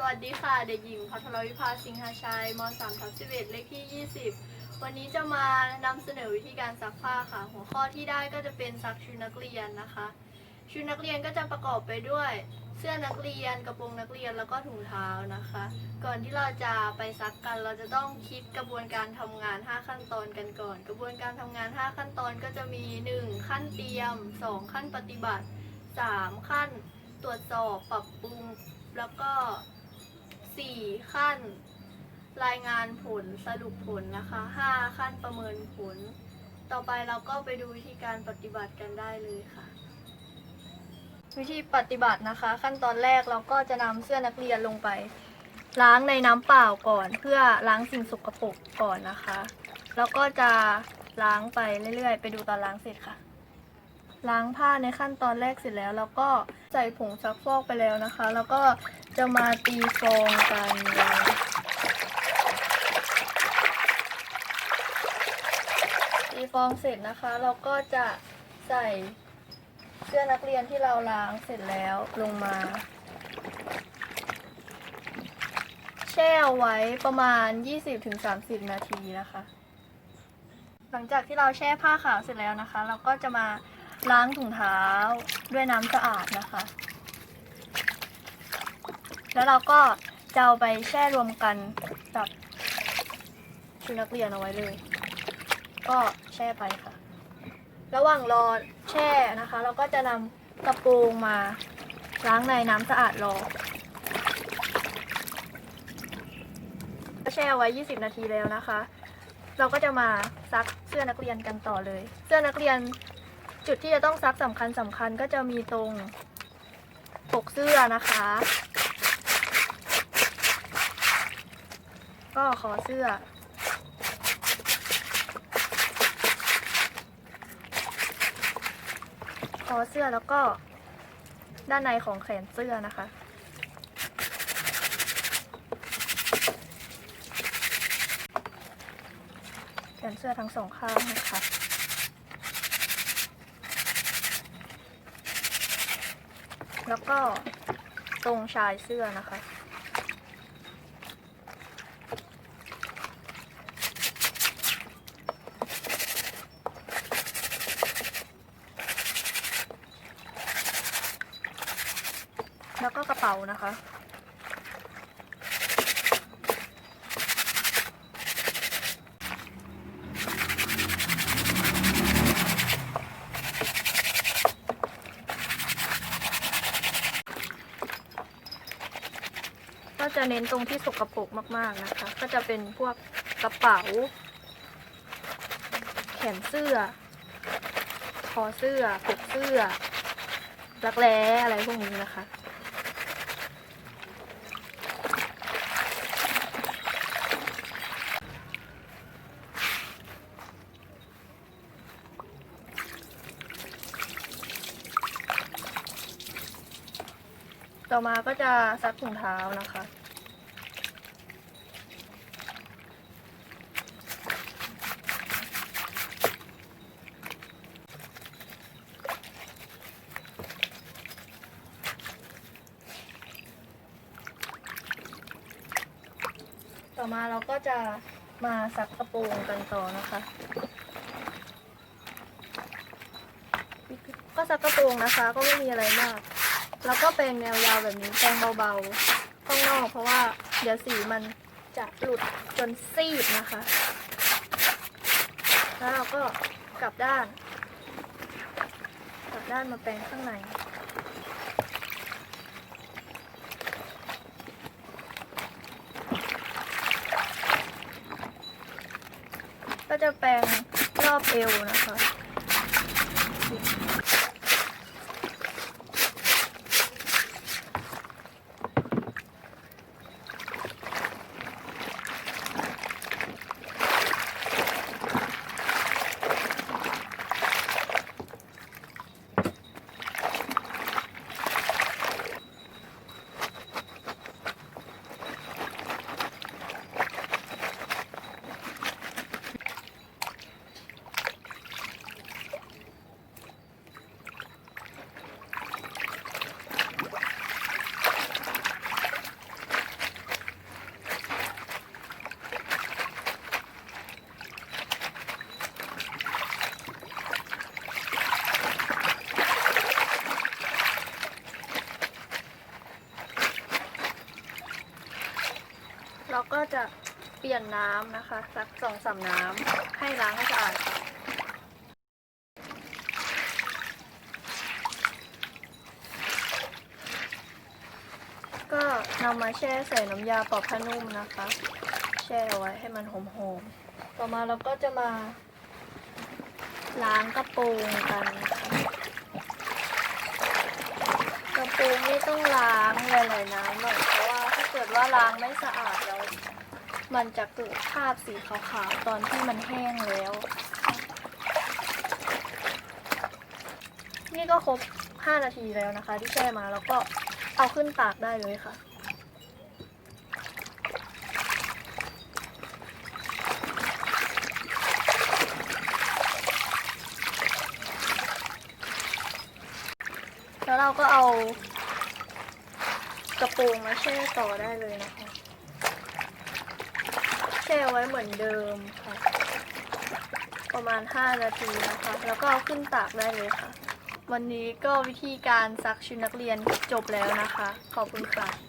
สวัสดีค่ะ เด็กหญิงพัทรวิภาสิงหาชัยม 3 ทับ11เลขที่ 20 วันนี้จะมานำเสนอวิธีการซักผ้าค่ะ หัวข้อที่ได้ก็จะเป็นซักชุดนักเรียนนะคะ ชุดนักเรียนก็จะประกอบไปด้วย เสื้อนักเรียนกระโปรงนักเรียนแล้วก็ถุงเท้านะคะ ก่อนที่เราจะไปซักกัน เราจะต้องคิดกระบวนการทำงาน 5 ขั้นตอนกันก่อน กระบวนการทำงาน 5 ขั้นตอนก็จะมี 1 ขั้นเตรียม 2 ขั้นปฏิบัติ 3 ขั้นตรวจสอบปรับปรุงแล้วก็ 4 ขั้น รายงานผลสรุปผลนะคะ 5 ขั้นประเมินผล ต่อไปเราก็ไปดูวิธีการปฏิบัติกันได้เลยค่ะ วิธีปฏิบัตินะคะ ขั้นตอนแรกเราก็จะนำเสื้อนักเรียนลงไป ล้างในน้ำเปล่าก่อน เพื่อล้างสิ่งสกปรกก่อนนะคะ แล้วก็จะล้างไปเรื่อยๆ ไปดูตอนล้างเสร็จค่ะล้างผ้าในขั้นตอนแรกเสร็จแล้ว แล้วก็ใส่ผงซักฟอกไปแล้วนะคะ แล้วก็ จะมาตีฟองกันตีฟองเสร็จนะคะ เราก็จะใส่เสื้อนักเรียนที่เราล้างเสร็จแล้วลงมา แช่ไว้ประมาณ 20-30 นาทีนะคะ หลังจากที่เราแช่ผ้าขาวเสร็จแล้วนะคะ เราก็จะมาล้างถุงเท้าด้วยน้ำสะอาดนะคะ แล้วเราก็จะเอาไปแช่รวมกันกับชุดนักเรียนเอาไว้เลย ก็แช่ไปค่ะ ระหว่างรอแช่นะคะ เราก็จะนำกระโปรงมาล้างในน้ำสะอาดรอแช่ไว้ 20 นาทีแล้วนะคะ เราก็จะมาซักเสื้อนักเรียนกันต่อเลย เสื้อนักเรียนจุดที่จะต้องซักสำคัญสำคัญก็จะมีตรงปกเสื้อนะคะ ก็ขอเสื้อ คอเสื้อแล้วก็ด้านในของแขนเสื้อนะคะ แขนเสื้อทั้งสองข้างนะคะแล้วก็ตรงชายเสื้อนะคะ แล้วก็กระเป๋านะคะ ก็จะเน้นตรงที่สกปรกมากๆนะคะ ก็จะเป็นพวกกระเป๋า แขนเสื้อ คอเสื้อปกเสื้อรักแร้อะไรพวกนี้นะคะ ต่อมาก็จะซักถุงเท้านะคะ ต่อมาเราก็จะมาซักกระโปรงกันต่อนะคะก็ซักกระโปรงนะคะ ก็ไม่มีอะไรมาก แล้วก็เป็นแนวยาวแบบนี้แปรงเบาๆข้างนอกเพราะว่าเดี๋ยวสีมันจะหลุดจนซีดนะคะ แล้วเราก็กลับด้าน กลับด้านมาแปรงข้างในก็จะแปรงรอบเอวนะคะ เราก็จะเปลี่ยนน้ำนะคะสักสองสามน้ำให้ล้างให้สะอาดค่ะก็นำมาแช่ใส่น้ำยาปรับผ้านุ่มนะคะ แช่เอาไว้ให้มันหอมๆต่อมาเราก็จะมาล้างกระโปรงกันนะคะกระโปรงนี่ต้องล้างหลายๆน้ำหน่อยเพราะว่า เกิดว่าล้างไม่สะอาดแล้ว มันจะเกิดคราบสีขาวๆตอนที่มันแห้งแล้ว นี่ก็ครบ 5 นาทีแล้วนะคะ ที่แช่มาแล้วก็เอาขึ้นตากได้เลยค่ะแล้วเราก็เอา กระโปรงมาแช่ต่อได้เลยนะคะ แช่ไว้เหมือนเดิมค่ะ ประมาณ 5 นาทีนะคะ แล้วก็เอาขึ้นตากได้เลยค่ะ วันนี้ก็วิธีการซักชุดนักเรียนจบแล้วนะคะ ขอบคุณค่ะ